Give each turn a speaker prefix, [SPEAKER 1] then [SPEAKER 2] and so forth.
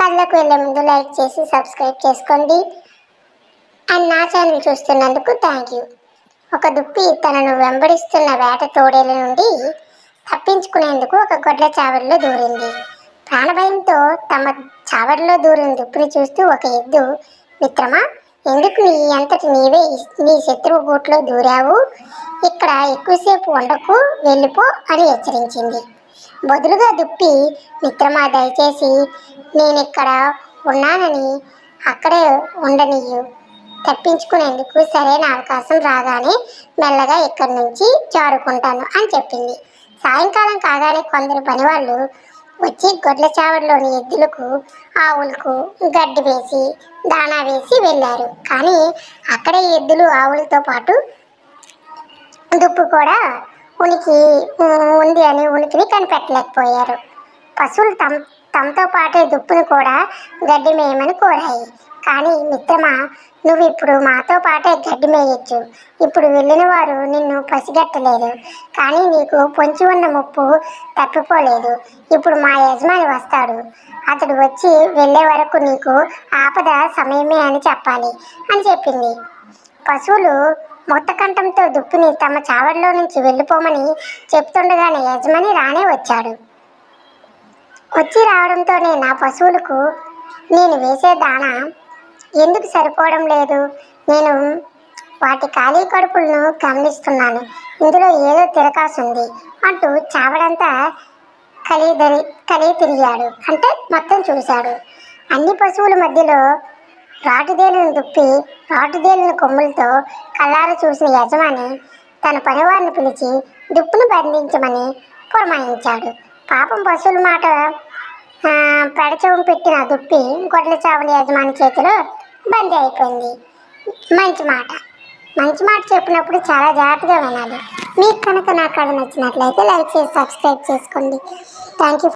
[SPEAKER 1] కళ్ళకు వెళ్ళే ముందు లైక్ చేసి సబ్స్క్రైబ్ చేసుకోండి. అండ్ నా ఛానల్ చూస్తున్నందుకు థ్యాంక్ యూ ఒక దుప్పి తనను వెంబడిస్తున్న వేట తోడేల నుండి తప్పించుకునేందుకు ఒక గొడ్ల చావడిలో దూరింది. ప్రాణభయంతో తమ చావడిలో దూరిన దుప్పిని చూస్తూ ఒక ఎద్దు మిత్రమా ఎందుకు నీ అంతటి నీవే నీ శత్రువు గూట్లో దూరావు? ఇక్కడ ఎక్కువసేపు ఉండకు వెళ్ళిపో అని హెచ్చరించింది. బదులుగా దుప్పి మిత్రమా దయచేసి నేను ఇక్కడ ఉన్నానని అక్కడే ఉండనియు తప్పించుకునేందుకు సరైన అవకాశం రాగానే మెల్లగా ఇక్కడి నుంచి జారుకుంటాను అని చెప్పింది. సాయంకాలం కాగానే కొందరు పనివాళ్ళు వచ్చి గొడ్ల చావడిలోని ఎద్దులకు ఆవులకు గడ్డి వేసి దానా వేసి వెళ్ళారు. కానీ అక్కడే ఎద్దులు ఆవులతో పాటు దుప్పు కూడా ఉనికి ఉంది అని ఉనికిని కనిపెట్టలేకపోయారు. పశువులు తమ తమతో పాటే దుప్పును కూడా గడ్డి మేయమని కోరాయి. కానీ మిత్రమా నువ్వు ఇప్పుడు మాతో పాటే గడ్డి మేయచ్చు. ఇప్పుడు వెళ్ళిన వారు నిన్ను పసిగట్టలేదు. కానీ నీకు పొంచి ఉన్న ముప్పు తప్పిపోలేదు. ఇప్పుడు మా యజమాని వస్తాడు. అతడు వచ్చి వెళ్ళే వరకు నీకు ఆపద సమయమే అని చెప్పాలి అని చెప్పింది. పశువులు మొత్తకంఠంతో దుప్పిని తమ చావడిలో నుంచి వెళ్ళిపోమని చెప్తుండగానే యజమాని రానే వచ్చాడు. వచ్చి రావడంతోనే నా పశువులకు నేను వేసే దాణా ఎందుకు సరిపోవడం లేదు? నేను వాటి ఖాళీ కడుపులను గమనిస్తున్నాను. ఇందులో ఏదో తిరకాసుంది అంటూ చావడంతా కలిదరి కలిగి తిరిగాడు. అంటే మొత్తం చూశాడు. అన్ని పశువుల మధ్యలో రాటుదేలును దుప్పి రాటుదేలుని కొమ్ములతో కళ్ళారా చూసిన యజమాని తన పనివారిని పిలిచి దుప్పును బంధించమని పురమాయించాడు. పాపం పశువుల మాట పెడచవం పెట్టిన దుప్పి గొడ్ల చావుల యజమాని చేతిలో బందీ అయిపోయింది. మంచి మాట. మంచి మాట చెప్పినప్పుడు చాలా జాగ్రత్తగా వినాలి. మీకు కనుక నా కథ నచ్చినట్లయితే లైక్ చేసి సబ్స్క్రైబ్ చేసుకోండి. Thank you